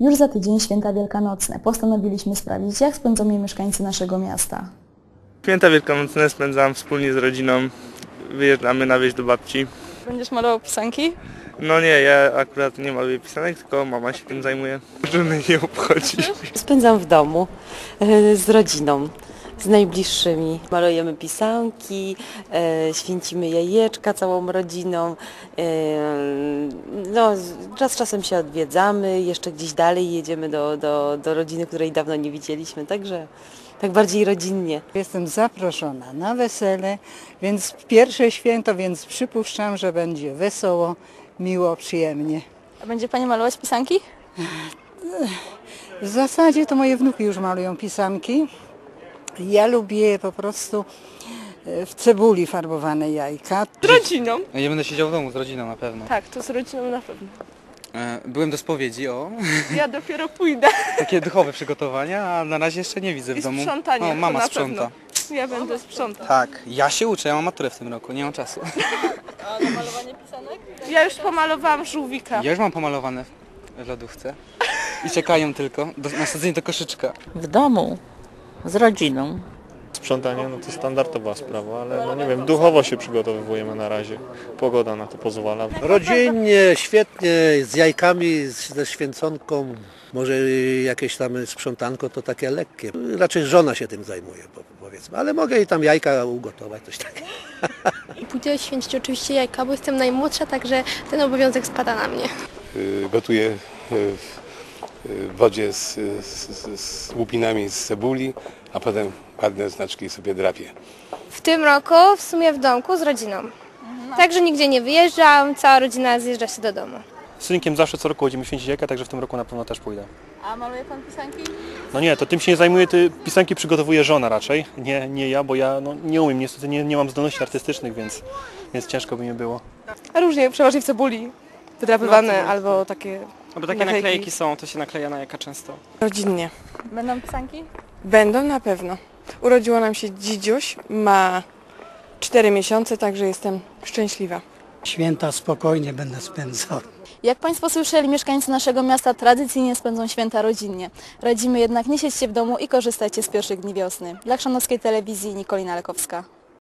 Już za tydzień święta wielkanocne. Postanowiliśmy sprawdzić, jak spędzą je mieszkańcy naszego miasta. Święta wielkanocne spędzam wspólnie z rodziną. Wyjeżdżamy na wieś do babci. Będziesz malował pisanki? No nie, ja akurat nie maluję pisanek, tylko mama się tym zajmuje. Żony nie obchodzi. Spędzam w domu e, z rodziną, z najbliższymi. Malujemy pisanki, e, święcimy jajeczka całą rodziną. e, No, z- czas czasem się odwiedzamy, jeszcze gdzieś dalej jedziemy do, do, do rodziny, której dawno nie widzieliśmy, także tak bardziej rodzinnie. Jestem zaproszona na wesele, więc pierwsze święto, więc przypuszczam, że będzie wesoło, miło, przyjemnie. A będzie Pani malować pisanki? W zasadzie to moje wnuki już malują pisanki. Ja lubię po prostu e, w cebuli farbowane jajka. Z rodziną. Ja będę siedział w domu z rodziną na pewno. Tak, to z rodziną na pewno. E, Byłem do spowiedzi, o. Ja dopiero pójdę. Takie duchowe przygotowania, a na razie jeszcze nie widzę w I domu. sprzątanie, O, to mama na sprząta. pewno. Ja będę sprzątać. Tak, ja się uczę, ja mam maturę w tym roku, nie mam czasu. Ja już pomalowałam żółwika. Ja już mam pomalowane w lodówce. I czekają tylko do, na sadzenie do koszyczka. W domu, z rodziną. Sprzątanie no to standardowa sprawa, ale no nie wiem, duchowo się przygotowujemy na razie. Pogoda na to pozwala. Rodzinnie, świetnie, z jajkami, z- ze święconką, może jakieś tam sprzątanko to takie lekkie. Raczej żona się tym zajmuje, po- powiedzmy, ale mogę i tam jajka ugotować, coś takiego. Pójdę święcić oczywiście jajka, bo jestem najmłodsza, także ten obowiązek spada na mnie. Y, gotuję y, w wodzie z, z, z, łupinami z cebuli, a potem ładne znaczki sobie drapię. W tym roku w sumie w domku z rodziną. Także nigdzie nie wyjeżdżam, cała rodzina zjeżdża się do domu. Z synkiem zawsze co roku będziemy święcić jajka, także w tym roku na pewno też pójdę. A maluje Pan pisanki? No nie, to tym się nie zajmuję, ty pisanki przygotowuje żona raczej, nie, nie ja, bo ja no, nie umiem, niestety nie, nie mam zdolności artystycznych, więc, więc ciężko by mi było. Różnie, przeważnie w cebuli. Wydrapywane albo takie... Bo takie Naklejki. naklejki są, to się nakleja na jaka często. Rodzinnie. Będą pisanki? Będą na pewno. Urodziło nam się dzidziuś, ma 4 miesiące, także jestem szczęśliwa. Święta spokojnie będę spędzał. Jak Państwo słyszeli, mieszkańcy naszego miasta tradycyjnie spędzą święta rodzinnie. Radzimy jednak nie siedźcie w domu i korzystajcie z pierwszych dni wiosny. Dla Chrzanowskiej Telewizji Nikolina Lekowska.